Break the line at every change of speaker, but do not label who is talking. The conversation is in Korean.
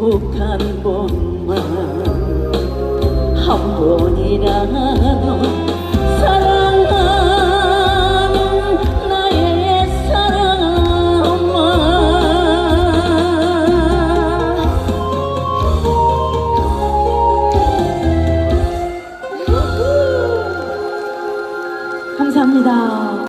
꼭 한 번만 한 번이라도
감사합니다.